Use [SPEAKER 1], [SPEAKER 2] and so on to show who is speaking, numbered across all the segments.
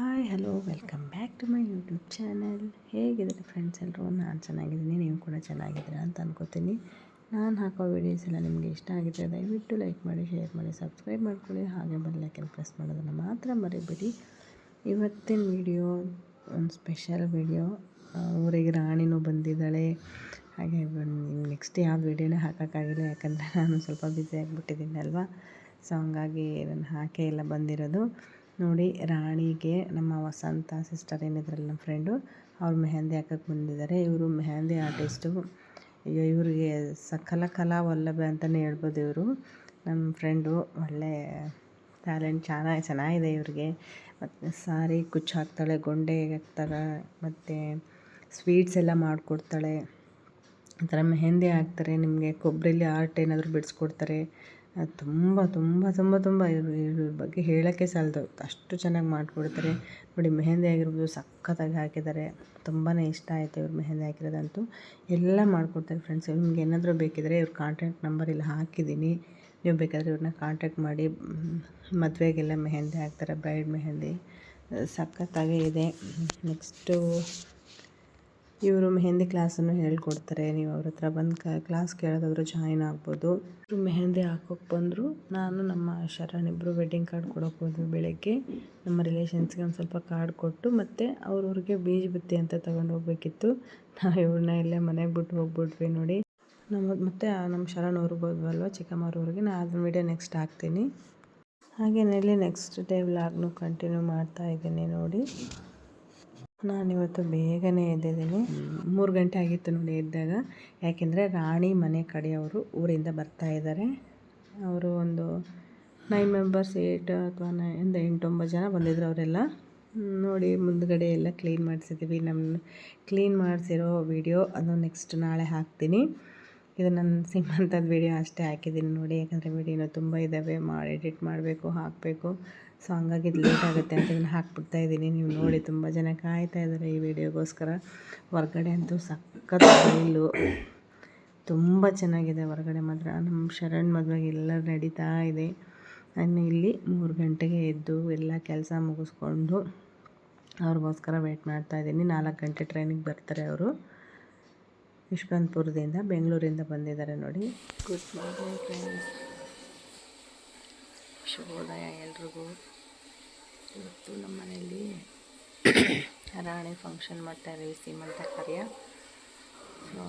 [SPEAKER 1] Hi, hello, welcome back to my YouTube channel. ಹೇಗಿದ್ದೀರಿ friends ಎಲ್ಲರೂ? ನಾನು ಚೆನ್ನಾಗಿದ್ದೀನಿ, ನೀವು ಕೂಡ ಚೆನ್ನಾಗಿದ್ದೀರಾ ಅಂತ ಅನ್ಕೋತೀನಿ. ನಾನು ಹಾಕೋ ವೀಡಿಯೋಸ್ ಎಲ್ಲ ನಿಮಗೆ ಇಷ್ಟ ಆಗಿದೆ ದಯವಿಟ್ಟು ಲೈಕ್ ಮಾಡಿ ಶೇರ್ ಮಾಡಿ ಸಬ್ಸ್ಕ್ರೈಬ್ ಮಾಡ್ಕೊಳ್ಳಿ. ಹಾಗೆ ಬೆಲ್ಲೈಕನ್ ಪ್ರೆಸ್ ಮಾಡೋದನ್ನು ಮಾತ್ರ ಮರಿಬೇಡಿ. ಇವತ್ತಿನ ವಿಡಿಯೋ ಒಂದು ಸ್ಪೆಷಲ್ ವಿಡಿಯೋ ಊರಿಗೆ ರಾಣಿನೂ ಬಂದಿದ್ದಾಳೆ. ಹಾಗೆ ನೆಕ್ಸ್ಟ್ ಯಾವ ವೀಡಿಯೋನೇ ಹಾಕೋಕ್ಕಾಗಿಲ್ಲ, ಯಾಕಂದರೆ ನಾನು ಸ್ವಲ್ಪ ಬ್ಯುಸಿ ಆಗಿಬಿಟ್ಟಿದ್ದೀನಿ ಅಲ್ವಾ? ಸೊ ಹಂಗಾಗಿ ನಾನು ಹಾಕೇ ಇಲ್ಲ ಬಂದಿರೋದು. ನೋಡಿ ರಾಣಿಗೆ ನಮ್ಮ ವಸಂತ ಸಿಸ್ಟರ್ ಏನಿದ್ರಲ್ಲ ನಮ್ಮ ಫ್ರೆಂಡು ಅವ್ರು ಮೆಹಂದಿ ಹಾಕಕ್ಕೆ ಬಂದಿದ್ದಾರೆ. ಇವರು ಮೆಹಂದಿ ಆರ್ಟಿಸ್ಟು ಅಯ್ಯೋ, ಇವರಿಗೆ ಸಕಲ ಕಲಾ ವಲ್ಲಭೆ ಅಂತಲೇ ಹೇಳ್ಬೋದು ಇವರು. ನಮ್ಮ ಫ್ರೆಂಡು ಒಳ್ಳೆ ಟ್ಯಾಲೆಂಟ್ ಚೆನ್ನಾಗಿ ಚೆನ್ನಾಗಿದೆ ಇವ್ರಿಗೆ. ಮತ್ತು ಸಾರಿ ಕುಚ್ಚು ಹಾಕ್ತಾಳೆ, ಗೊಂಡೆ ಹಾಕ್ತಾರೆ ಮತ್ತು ಸ್ವೀಟ್ಸ್ ಎಲ್ಲ ಮಾಡಿಕೊಡ್ತಾಳೆ. ಆ ಥರ ಮೆಹೆಂದಿ ಹಾಕ್ತಾರೆ, ನಿಮಗೆ ಕೊಬ್ಬರಿಲಿ ಆರ್ಟ್ ಏನಾದರೂ ಬಿಡಿಸ್ಕೊಡ್ತಾರೆ. ತುಂಬ ತುಂಬ ತುಂಬ ತುಂಬ ಇವ್ರ ಇವ್ರ ಬಗ್ಗೆ ಹೇಳೋಕ್ಕೆ ಸಾಲದು. ಅಷ್ಟು ಚೆನ್ನಾಗಿ ಮಾಡಿಕೊಡ್ತಾರೆ. ನೋಡಿ, ಮೆಹೆಂದಿ ಆಗಿರ್ಬೋದು, ಸಖತ್ತಾಗಿ ಹಾಕಿದ್ದಾರೆ. ತುಂಬಾ ಇಷ್ಟ ಆಯಿತು ಇವ್ರು ಮೆಹೆಂದಿ ಹಾಕಿರೋದಂತೂ. ಎಲ್ಲ ಮಾಡಿಕೊಡ್ತಾರೆ ಫ್ರೆಂಡ್ಸ್ ನಿಮ್ಗೆ ಏನಾದರೂ ಬೇಕಿದ್ದರೆ ಇವ್ರ ಕಾಂಟ್ಯಾಕ್ಟ್ ನಂಬರ್ ಇಲ್ಲಿ ಹಾಕಿದ್ದೀನಿ. ನೀವು ಬೇಕಾದರೆ ಇವ್ರನ್ನ ಕಾಂಟ್ಯಾಕ್ಟ್ ಮಾಡಿ. ಮದುವೆಗೆಲ್ಲ ಮೆಹೆಂದಿ ಹಾಕ್ತಾರೆ ಬ್ರೈಡ್ ಮೆಹೆಂದಿ. ಸಖತ್ತಾಗೇ ಇದೆ. ನೆಕ್ಸ್ಟು ಇವರು ಮೆಹಂದಿ ಕ್ಲಾಸನ್ನು ಹೇಳ್ಕೊಡ್ತಾರೆ. ನೀವು ಅವ್ರ ಹತ್ರ ಬಂದು ಕ್ಲಾಸ್ ಕೇಳೋದಾದ್ರೂ ಜಾಯಿನ್ ಆಗ್ಬೋದು. ಇವರು ಮೆಹೆಂದಿ ಹಾಕೋಕೆ ಬಂದರು. ನಾನು ನಮ್ಮ ಶರಣ್ ಇಬ್ಬರು ವೆಡ್ಡಿಂಗ್ ಕಾರ್ಡ್ ಕೊಡೋಕೆ ಹೋದ್ವಿ ಬೆಳಗ್ಗೆ. ನಮ್ಮ ರಿಲೇಷನ್ಸ್ಗೆ ಒಂದು ಸ್ವಲ್ಪ ಕಾರ್ಡ್ ಕೊಟ್ಟು ಮತ್ತು ಅವ್ರವ್ರಿಗೆ ಬೀಜ ಬುತ್ತಿ ಅಂತ ತಗೊಂಡು ಹೋಗ್ಬೇಕಿತ್ತು. ನಾವು ಇವ್ರನ್ನ ಇಲ್ಲೇ ಮನೆಗೆ ಬಿಟ್ಟು ಹೋಗ್ಬಿಟ್ವಿ ನೋಡಿ. ನಮ್ಮ ಮತ್ತು ನಮ್ಮ ಶರಣ್ ಅವ್ರಿಗೆ ಹೋದ್ವಲ್ವ? ಚಿಕ್ಕಮ್ಮವ್ರವ್ರಿಗೆ ನಾನು ಅದನ್ನ ವೀಡಿಯೋ ನೆಕ್ಸ್ಟ್ ಹಾಕ್ತೀನಿ. ಹಾಗೇನಲ್ಲಿ ನೆಕ್ಸ್ಟ್ ಡೇ ವ್ಲಾಗ್ನು ಕಂಟಿನ್ಯೂ ಮಾಡ್ತಾ ಇದ್ದೀನಿ ನೋಡಿ. ನಾನಿವತ್ತು ಬೇಗನೆ ಎದ್ದಿದ್ದೀನಿ ಮೂರು ಗಂಟೆ ಆಗಿತ್ತು ನೋಡಿ ಎದ್ದಾಗ. ಯಾಕೆಂದರೆ ರಾಣಿ ಮನೆ ಕಡೆಯವರು ಊರಿಂದ ಬರ್ತಾ ಇದ್ದಾರೆ. ಅವರು ಒಂದು ನೈನ್ ಮೆಂಬರ್ಸ್ ಏಟ್ ಅಥವಾ ನೈ ಒಂದು ಎಂಟು ಒಂಬತ್ತು ಜನ ಬಂದಿದ್ರು ಅವರೆಲ್ಲ. ನೋಡಿ ಮುಂದ್ಗಡೆ ಎಲ್ಲ ಕ್ಲೀನ್ ಮಾಡಿಸಿದ್ದೀವಿ. ನಮ್ಮ ಕ್ಲೀನ್ ಮಾಡಿಸಿರೋ ವಿಡಿಯೋ ಅದು ನೆಕ್ಸ್ಟ್ ನಾಳೆ ಹಾಕ್ತೀನಿ. ಇದು ನನ್ನ ಸಿಂಹಂಥದ್ದು ವಿಡಿಯೋ ಅಷ್ಟೇ ಹಾಕಿದ್ದೀನಿ ನೋಡಿ. ಯಾಕಂದರೆ ವಿಡಿಯೋ ತುಂಬ ಇದ್ದಾವೆ ಮಾಡಿ ಎಡಿಟ್ ಮಾಡಬೇಕು, ಹಾಕಬೇಕು. ಸೊ ಹಂಗಾಗಿ ಇದು ಲೇಟ್ ಆಗುತ್ತೆ ಅಂತ ಇದನ್ನು ಹಾಕ್ಬಿಡ್ತಾ ಇದ್ದೀನಿ. ನೀವು ನೋಡಿ ತುಂಬ ಜನ ಕಾಯ್ತಾ ಇದ್ದಾರೆ ಈ ವಿಡಿಯೋಗೋಸ್ಕರ. ಹೊರಗಡೆ ಅಂತೂ ಸಖತ್ ಸ್ಟೈಲು ತುಂಬ ಚೆನ್ನಾಗಿದೆ ಹೊರಗಡೆ ಮಾತ್ರ. ನಮ್ಮ ಶರಣ್ ಮದುವೆಗೆ ಎಲ್ಲ ನಡೀತಾ ಇದೆ. ನಾನು ಇಲ್ಲಿ ಮೂರು ಗಂಟೆಗೆ ಎದ್ದು ಎಲ್ಲ ಕೆಲಸ ಮುಗಿಸ್ಕೊಂಡು ಅವ್ರಿಗೋಸ್ಕರ ವೆಯ್ಟ್ ಮಾಡ್ತಾಯಿದ್ದೀನಿ ನಾಲ್ಕು ಗಂಟೆ ಟ್ರೈನಿಗೆ ಬರ್ತಾರೆ ಅವರು. ಯಶವಂತಪುರದಿಂದ ಬೆಂಗಳೂರಿಂದ ಬಂದಿದ್ದಾರೆ ನೋಡಿ. ಗುಡ್ ಮಾರ್ನಿಂಗ್ ಫ್ರೆಂಡ್ಸ್ ಶುಭೋದಯ ಎಲ್ರಿಗೂ. ಇವತ್ತು ನಮ್ಮ ಮನೆಯಲ್ಲಿ ರಾಣಿ ಫಂಕ್ಷನ್ ಮಾಡ್ತಾ ಇದ್ದೀವಿ ಸೀಮಂತ ಕಾರ್ಯ. ಸೊ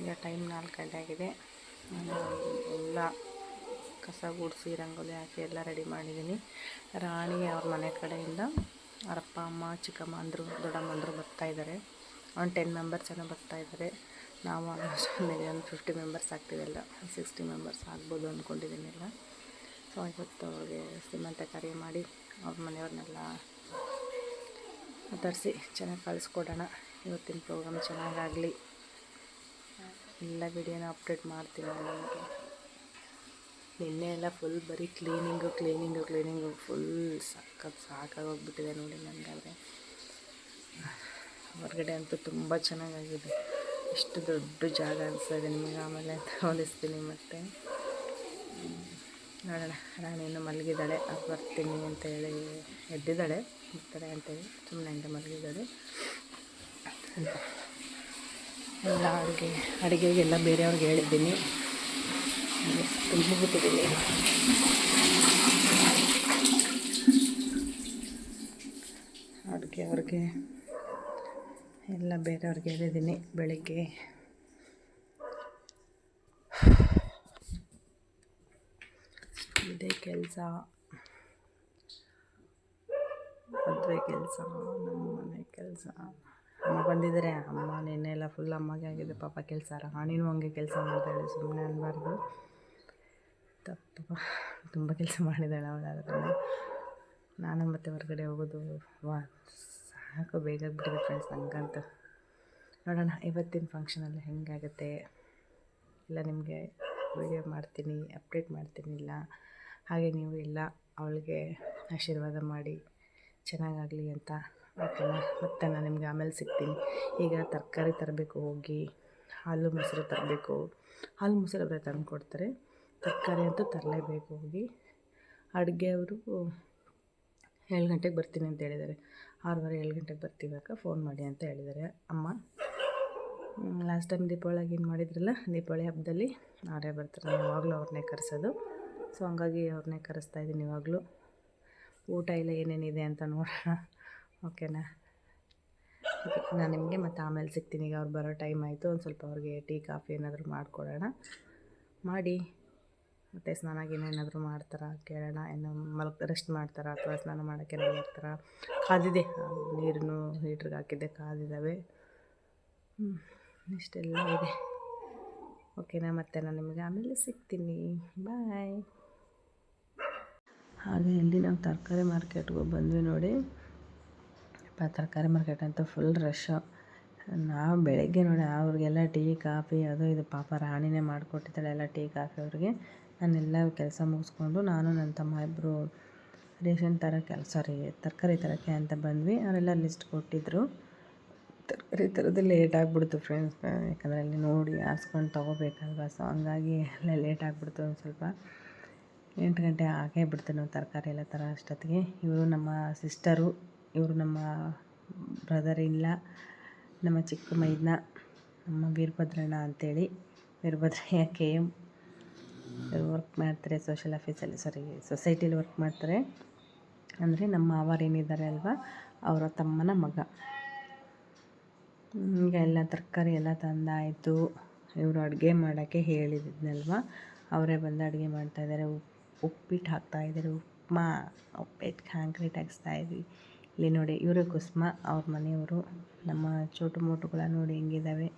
[SPEAKER 1] ಈಗ ಟೈಮ್ ನಾಲ್ಕು ಗಂಟೆ ಆಗಿದೆ. ಎಲ್ಲ ಕಸ ಗುಡಿಸಿ, ರಂಗೋಲಿ ಹಾಕಿ ಎಲ್ಲ ರೆಡಿ ಮಾಡಿದ್ದೀನಿ. ರಾಣಿ ಅವ್ರ ಮನೆ ಕಡೆಯಿಂದ ಅವರಪ್ಪ ಅಮ್ಮ, ಚಿಕ್ಕಮ್ಮ ಅಂದರು, ದೊಡ್ಡಮ್ಮ ಅಂದರು ಬರ್ತಾಯಿದ್ದಾರೆ ಒಂದು ಟೆನ್ ಮೆಂಬರ್ಸ್ ಜನ ಬರ್ತಾಯಿದ್ದಾರೆ ನಾವು ಆಲ್ಮೋಸ್ಟ್ ಒಂದು ಫಿಫ್ಟಿ ಮೆಂಬರ್ಸ್ ಆಗ್ತೀವಲ್ಲ ಸಿಕ್ಸ್ಟಿ ಮೆಂಬರ್ಸ್ ಆಗ್ಬೋದು ಅಂದ್ಕೊಂಡಿದ್ದೀನಿ ಎಲ್ಲ. ಸೊ ಇವತ್ತು ಅವ್ರಿಗೆ ಸೀಮಂತ ಕಾರ್ಯ ಮಾಡಿ ಅವ್ರ ಮನೆಯವ್ರನ್ನೆಲ್ಲ ಮಾತಾಡಿಸಿ ಚೆನ್ನಾಗಿ ಕಳಿಸ್ಕೊಡೋಣ. ಇವತ್ತಿನ ಪ್ರೋಗ್ರಾಮ್ ಚೆನ್ನಾಗಾಗಲಿ. ಎಲ್ಲ ವಿಡಿಯೋನ ಅಪ್ಡೇಟ್ ಮಾಡ್ತೀನಿ ನಿಮಗೆ. ನಿನ್ನೆ ಎಲ್ಲ ಫುಲ್ ಬರೀ ಕ್ಲೀನಿಂಗು ಕ್ಲೀನಿಂಗು ಕ್ಲೀನಿಂಗು ಫುಲ್ ಸಾಕಾಗಿ ಸಾಕಾಗೋಗ್ಬಿಟ್ಟಿದೆ ನೋಡಿ ನನಗಾದರೆ ಹೊರಗಡೆ ಅಂತೂ ತುಂಬ ಚೆನ್ನಾಗಾಗಿದೆ. ಎಷ್ಟು ದೊಡ್ಡ ಜಾಗ ಅನಿಸ್ತದೆ ನಿಮಗೆ ಆಮೇಲೆ ತೋರಿಸ್ತೀನಿ ಮತ್ತು. ನೋಡೋಣ. ರಾಣಿಯನ್ನು ಮಲಗಿದ್ದಾಳೆ. ಅದು ಬರ್ತೀನಿ ಅಂತ ಹೇಳಿ ಎದ್ದಿದ್ದಾಳೆ. ಬರ್ತಾರೆ ಅಂತೇಳಿ ಸುಮ್ಮನೆ ಹಂಗೆ ಮಲಗಿದ್ದಾಳೆ. ಎಲ್ಲ ಅಡುಗೆ, ಅಡುಗೆಗೆಲ್ಲ ಬೇರೆಯವ್ರಿಗೆ ಹೇಳಿದ್ದೀನಿ. ತುಂಬಿಬಿಟ್ಟಿದ್ದೀನಿ. ಅಡುಗೆ ಅವ್ರಿಗೆ ಎಲ್ಲ ಬೇರೆಯವ್ರಿಗೆ ಹೇಳಿದ್ದೀನಿ. ಬೆಳಿಗ್ಗೆ ಇದೇ ಕೆಲಸ. ಮದುವೆ ಕೆಲಸ, ನಮ್ಮ ಮನೆ ಕೆಲಸ. ಅಮ್ಮ ಬಂದಿದ್ದಾರೆ. ಅಮ್ಮ ನಿನ್ನೆ ಎಲ್ಲ ಫುಲ್ ಅಮ್ಮಗೆ ಆಗಿದೆ. ಪಾಪ ಕೆಲಸ ರಾಣಿನೂ ಹಂಗೆ ಕೆಲಸ ಮಾಡ್ತಾಳೆ ಸುಮ್ಮನೆ ಅನ್ಬಾರ್ದು. ತಪ್ಪ. ತುಂಬ ಕೆಲಸ ಮಾಡಿದ್ದಾಳೆ ಅವಳಾದ್ರೆ ನಾನು ಮತ್ತೆ ಹೊರಗಡೆ ಹೋಗೋದು, ವಾ, ಸಾಕು. ಬೇಗ ಬಿಟ್ಟಿದೆ ಫ್ರೆಂಡ್ಸ್ ನನಗಂತ ನೋಡೋಣ, ಇವತ್ತಿನ ಫಂಕ್ಷನಲ್ಲಿ ಹೆಂಗಾಗುತ್ತೆ? ಇಲ್ಲ, ನಿಮಗೆ ವೀಡಿಯೋ ಮಾಡ್ತೀನಿ ಅಪ್ಡೇಟ್ ಮಾಡ್ತೀನಿ, ಇಲ್ಲ? ಹಾಗೆ ನೀವು ಎಲ್ಲ ಅವಳಿಗೆ ಆಶೀರ್ವಾದ ಮಾಡಿ ಚೆನ್ನಾಗಾಗಲಿ ಅಂತ ಓಕೆನಾ? ಮತ್ತೆ ನಾನು ನಿಮಗೆ ಆಮೇಲೆ ಸಿಗ್ತೀನಿ. ಈಗ ತರಕಾರಿ ತರಬೇಕು, ಹೋಗಿ ಹಾಲು, ಮೊಸರು ತರಬೇಕು. ಹಾಲು, ಮೊಸರು ಅವರೇ ತಂದು ಕೊಡ್ತಾರೆ ತರಕಾರಿ ಅಂತೂ ತರಲೇಬೇಕು ಹೋಗಿ. ಅಡುಗೆ ಅವರು ಏಳು ಗಂಟೆಗೆ ಬರ್ತೀನಿ ಅಂತ ಹೇಳಿದ್ದಾರೆ. ಆರೂವರೆ, ಏಳು ಗಂಟೆಗೆ ಬರ್ತೀವಿ ಅಕ್ಕ ಫೋನ್ ಮಾಡಿ ಅಂತ ಹೇಳಿದ್ದಾರೆ ಅಮ್ಮ. ಲಾಸ್ಟ್ ಟೈಮ್ ದೀಪಾವಳಿಗೆ ಏನು ಮಾಡಿದ್ರಲ್ಲ, ದೀಪಾವಳಿ ಹಬ್ಬದಲ್ಲಿ ಅವರೇ ಬರ್ತಾರೆ ಯಾವಾಗಲೂ ಅವ್ರನ್ನೇ ಕರೆಸೋದು. ಸೊ ಹಂಗಾಗಿ ಅವ್ರನ್ನೇ ಕರೆಸ್ತಾ ಇದ್ದೀನಿ ಇವಾಗಲೂ. ಊಟ ಎಲ್ಲ ಏನೇನಿದೆ ಅಂತ ನೋಡೋಣ. ಓಕೆನಾ? ನಾನು ನಿಮಗೆ ಮತ್ತೆ ಆಮೇಲೆ ಸಿಗ್ತೀನಿ. ಈಗ ಅವ್ರು ಬರೋ ಟೈಮ್ ಆಯಿತು. ಒಂದು ಸ್ವಲ್ಪ ಅವ್ರಿಗೆ ಟೀ, ಕಾಫಿ ಏನಾದರೂ ಮಾಡಿಕೊಡೋಣ. ಮಾಡಿ. ಮತ್ತು ಸ್ನಾನಾಗಿ ಏನೇನಾದರೂ ಮಾಡ್ತಾರಾ ಕೇಳೋಣ. ಏನು ಮಲ್ಕ್ ರೆಸ್ಟ್ ಮಾಡ್ತಾರಾ ಅಥವಾ ಸ್ನಾನ ಮಾಡೋಕ್ಕೆ ಆಗ್ತಾರಾ ಕಾದಿದೆ. ನೀರನ್ನು ಹೀಟ್ರಿಗೆ ಹಾಕಿದ್ದೆ. ಕಾದಿದ್ದಾವೆ ಇಷ್ಟೆಲ್ಲ ಇದೆ. ಓಕೆನಾ? ಮತ್ತೆ ನಾನು ನಿಮಗೆ ಆಮೇಲೆ ಸಿಗ್ತೀನಿ. ಬಾಯ್ ಹಾಗೆ ಇಲ್ಲಿ ನಾವು ತರಕಾರಿ ಮಾರ್ಕೆಟ್ಗೆ ಬಂದ್ವಿ ನೋಡಿ. ತರಕಾರಿ ಮಾರ್ಕೆಟ್ ಅಂತ ಫುಲ್ ರಶ್ಶು ನಾವು ಬೆಳಗ್ಗೆ ನೋಡಿ, ಅವ್ರಿಗೆಲ್ಲ ಟೀ, ಕಾಫಿ ಅದು ಇದು ಪಾಪ ರಾಣಿನೇ ಮಾಡಿಕೊಟ್ಟಿದ್ದಾಳೆ ಎಲ್ಲ ಟೀ, ಕಾಫಿ ಅವ್ರಿಗೆ. ನಾನೆಲ್ಲ ಕೆಲಸ ಮುಗಿಸ್ಕೊಂಡು ನಾನು, ನನ್ನ ತಮ್ಮ ಇಬ್ಬರು ರೇಷನ್ ತರೋಕ್ಕೆ ಸಾರಿ ತರಕಾರಿ ತರೋಕ್ಕೆ ಅಂತ ಬಂದ್ವಿ. ಅವರೆಲ್ಲ ಲಿಸ್ಟ್ ಕೊಟ್ಟಿದ್ದರು ತರಕಾರಿ ತರೋದು ಲೇಟ್ ಆಗಿಬಿಡ್ತು ಫ್ರೆಂಡ್ಸ್ ಯಾಕಂದರೆ ಅಲ್ಲಿ ನೋಡಿ ಆರಿಸ್ಕೊಂಡು ತೊಗೋಬೇಕಲ್ವ? ಸೊ ಹಂಗಾಗಿ ಎಲ್ಲ ಲೇಟ್ ಆಗಿಬಿಡ್ತು ಒಂದು ಸ್ವಲ್ಪ. ಎಂಟು ಗಂಟೆ ಆಗೇ ಬಿಡ್ತು ನಾವು ತರಕಾರಿ ಎಲ್ಲ ತರೋ ಅಷ್ಟೊತ್ತಿಗೆ. ಇವರು ನಮ್ಮ ಸಿಸ್ಟರು ಇವರು ನಮ್ಮ ಬ್ರದರ್ ಇಲ್ಲ ನಮ್ಮ ಚಿಕ್ಕ ಮೈದನ, ನಮ್ಮ ವೀರಭದ್ರಣ್ಣ ಅಂತೇಳಿ. ವೀರಭದ್ರಯ್ಯ ಕೆ ಎಂ ಇವರು ವರ್ಕ್ ಮಾಡ್ತಾರೆ ಸೋಷಲ್ ಆಫೀಸಲ್ಲಿ ಸಾರಿ ಸೊಸೈಟಿಲಿ ವರ್ಕ್ ಮಾಡ್ತಾರೆ. ಅಂದರೆ ನಮ್ಮ ಮಾವರು ಏನಿದ್ದಾರೆ ಅಲ್ವಾ, ಅವರ ತಮ್ಮನ ಮಗ. ಈಗ ಎಲ್ಲ ತರಕಾರಿ ಎಲ್ಲ ತಂದಾಯಿತು. ಇವರು ಅಡುಗೆ ಮಾಡೋಕ್ಕೆ ಹೇಳಿದ್ನಲ್ವ, ಅವರೇ ಬಂದು ಅಡುಗೆ ಮಾಡ್ತಾಯಿದ್ದಾರೆ ಉಪ್ಪಿಟ್ಟು ಹಾಕ್ತಾಯಿದ್ದಾರೆ ಉಪ್ಮಾ, ಉಪ್ಪಿಟ್ಟು ಕಾಂಕ್ರೀಟ್ ಹಾಕಿಸ್ತಾಯಿದ್ವಿ ಇಲ್ಲಿ ನೋಡಿ, ಇವರು ಕುಸುಮ, ಅವ್ರ ಮನೆಯವರು. ನಮ್ಮ ಚೋಟು ಮೋಟುಗಳ ನೋಡಿ ಹೆಂಗಿದ್ದಾವೆ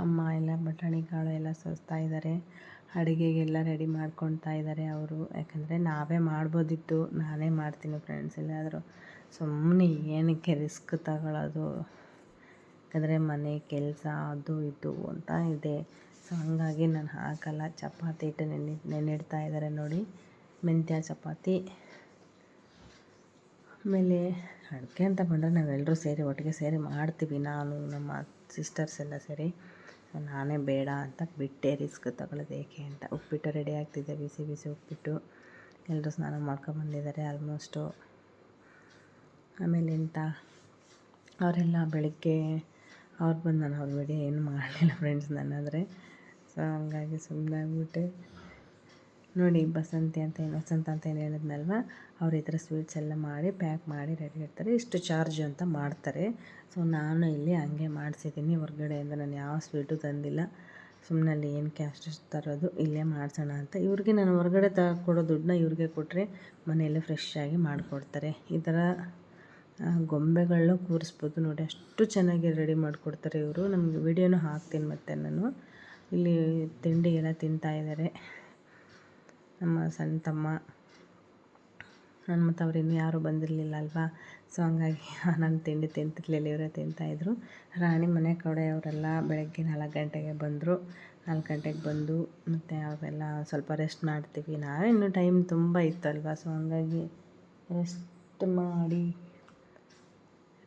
[SPEAKER 1] ಅಮ್ಮ ಎಲ್ಲ ಬಟಾಣಿ ಕಾಳು ಎಲ್ಲ ಸೋಸ್ತಾ ಇದ್ದಾರೆ. ಅಡುಗೆಗೆಲ್ಲ ರೆಡಿ ಮಾಡ್ಕೊಳ್ತಾ ಇದ್ದಾರೆ ಅವರು. ಯಾಕಂದರೆ ನಾವೇ ಮಾಡ್ಬೋದಿತ್ತು. ನಾನೇ ಮಾಡ್ತೀನಿ ಫ್ರೆಂಡ್ಸ್ ಎಲ್ಲಾದರೂ. ಸುಮ್ಮನೆ ಏನಕ್ಕೆ ರಿಸ್ಕ್ ತಗೊಳ್ಳೋದು ಯಾಕಂದರೆ ಮನೆ ಕೆಲಸ ಅದು ಇದು ಅಂತ ಇದೆ. ಸೊ ಹಂಗಾಗಿ ನಾನು ಹಾಕಲ್ಲ. ಚಪಾತಿ ಹಿಟ್ಟು ನೆನೆ, ನೆನೆಡ್ತಾ ಇದ್ದಾರೆ ನೋಡಿ. ಮೆಂತ್ಯ ಚಪಾತಿ. ಆಮೇಲೆ ಅಡುಗೆ ಅಂತ ಬಂದರೆ ನಾವೆಲ್ಲರೂ ಸೇರಿ ಒಟ್ಟಿಗೆ ಸೇರಿ ಮಾಡ್ತೀವಿ. ನಾನು, ನಮ್ಮ ಸಿಸ್ಟರ್ಸ್ ಎಲ್ಲ ಸೇರಿ. ನಾನೇ ಬೇಡ ಅಂತ ಬಿಟ್ಟೆ ರಿಸ್ಕ್ ತಗೊಳ್ಳೋದು ಏಕೆ ಅಂತ. ಉಪ್ಪಿಟ್ಟು ರೆಡಿ ಆಗ್ತಿದೆ. ಬಿಸಿ ಬಿಸಿ ಉಪ್ಪಿಟ್ಟು. ಎಲ್ಲರೂ ಸ್ನಾನ ಮಾಡ್ಕೊಂಬಂದಿದ್ದಾರೆ ಆಲ್ಮೋಸ್ಟು ಆಮೇಲೆ ಎಂತ? ಅವರೆಲ್ಲ ಬೆಳಗ್ಗೆ, ಅವ್ರು ಬಂದು ನಾನು ಅವ್ರ ವಿಡಿಯೋ ಏನು ಮಾಡಲಿಲ್ಲ ಫ್ರೆಂಡ್ಸ್ ನನ್ನಾದರೆ ಹಂಗಾಗಿ ಸುಮ್ಮನೆ ಆಗ್ಬಿಟ್ಟೆ ನೋಡಿ ಬಸಂತಿ ಅಂತ ಏನು ವಸಂತ ಅಂತ ಏನು ಹೇಳಿದ್ನಲ್ವ? ಅವ್ರ ಈ ಥರ ಸ್ವೀಟ್ಸ್ ಎಲ್ಲ ಮಾಡಿ ಪ್ಯಾಕ್ ಮಾಡಿ ರೆಡಿ ಇರ್ತಾರೆ ಇಷ್ಟು ಚಾರ್ಜ್ ಅಂತ ಮಾಡ್ತಾರೆ. ಸೊ ನಾನು ಇಲ್ಲಿ ಹಂಗೆ ಮಾಡಿಸಿದ್ದೀನಿ. ಹೊರ್ಗಡೆಯಿಂದ ನಾನು ಯಾವ ಸ್ವೀಟು ತಂದಿಲ್ಲ. ಸುಮ್ಮನೆ ಅಲ್ಲಿ ಏನು ಕ್ಯಾಶ್ ತರೋದು, ಇಲ್ಲೇ ಮಾಡಿಸೋಣ ಅಂತ. ಇವ್ರಿಗೆ ನಾನು ಹೊರಗಡೆ ತ ಕೊಡೋ ದುಡ್ಡನ್ನ ಇವ್ರಿಗೆ ಕೊಟ್ಟರೆ ಮನೆಯಲ್ಲೇ ಫ್ರೆಶ್ ಆಗಿ ಮಾಡಿಕೊಡ್ತಾರೆ. ಈ ಥರ ಗೊಂಬೆಗಳನ್ನ ಕೂರಿಸ್ಬೋದು ನೋಡಿ. ಅಷ್ಟು ಚೆನ್ನಾಗಿ ರೆಡಿ ಮಾಡಿಕೊಡ್ತಾರೆ ಇವರು. ನಮಗೆ ವಿಡಿಯೋನೂ ಹಾಕ್ತೀನಿ ಮತ್ತೆ ನಾನು. ಇಲ್ಲಿ ತಿಂಡಿ ಎಲ್ಲ ತಿಂತಾಯಿದ್ದಾರೆ ನಮ್ಮ ಸಣ್ಣ ತಮ್ಮ ನನ್ನ ಮತ್ತು ಅವ್ರು ಇನ್ನೂ ಯಾರೂ ಬಂದಿರಲಿಲ್ಲ ಅಲ್ವಾ? ಸೊ ಹಂಗಾಗಿ ನಾನು ತಿಂಡಿ ತಿಂತಿರಲಿಲ್ಲ, ಇವರೇ ತಿಂತಾಯಿದ್ರು ರಾಣಿ ಮನೆ ಕಡೆ ಅವರೆಲ್ಲ ಬೆಳಗ್ಗೆ ನಾಲ್ಕು ಗಂಟೆಗೆ ಬಂದರು. ನಾಲ್ಕು ಗಂಟೆಗೆ ಬಂದು ಮತ್ತು ಅವರೆಲ್ಲ ಸ್ವಲ್ಪ ರೆಸ್ಟ್ ಮಾಡ್ತೀವಿ. ನಾವೇ ಇನ್ನೂ ಟೈಮ್ ತುಂಬ ಇತ್ತಲ್ವ? ಸೊ ಹಂಗಾಗಿ ರೆಸ್ಟ್ ಮಾಡಿ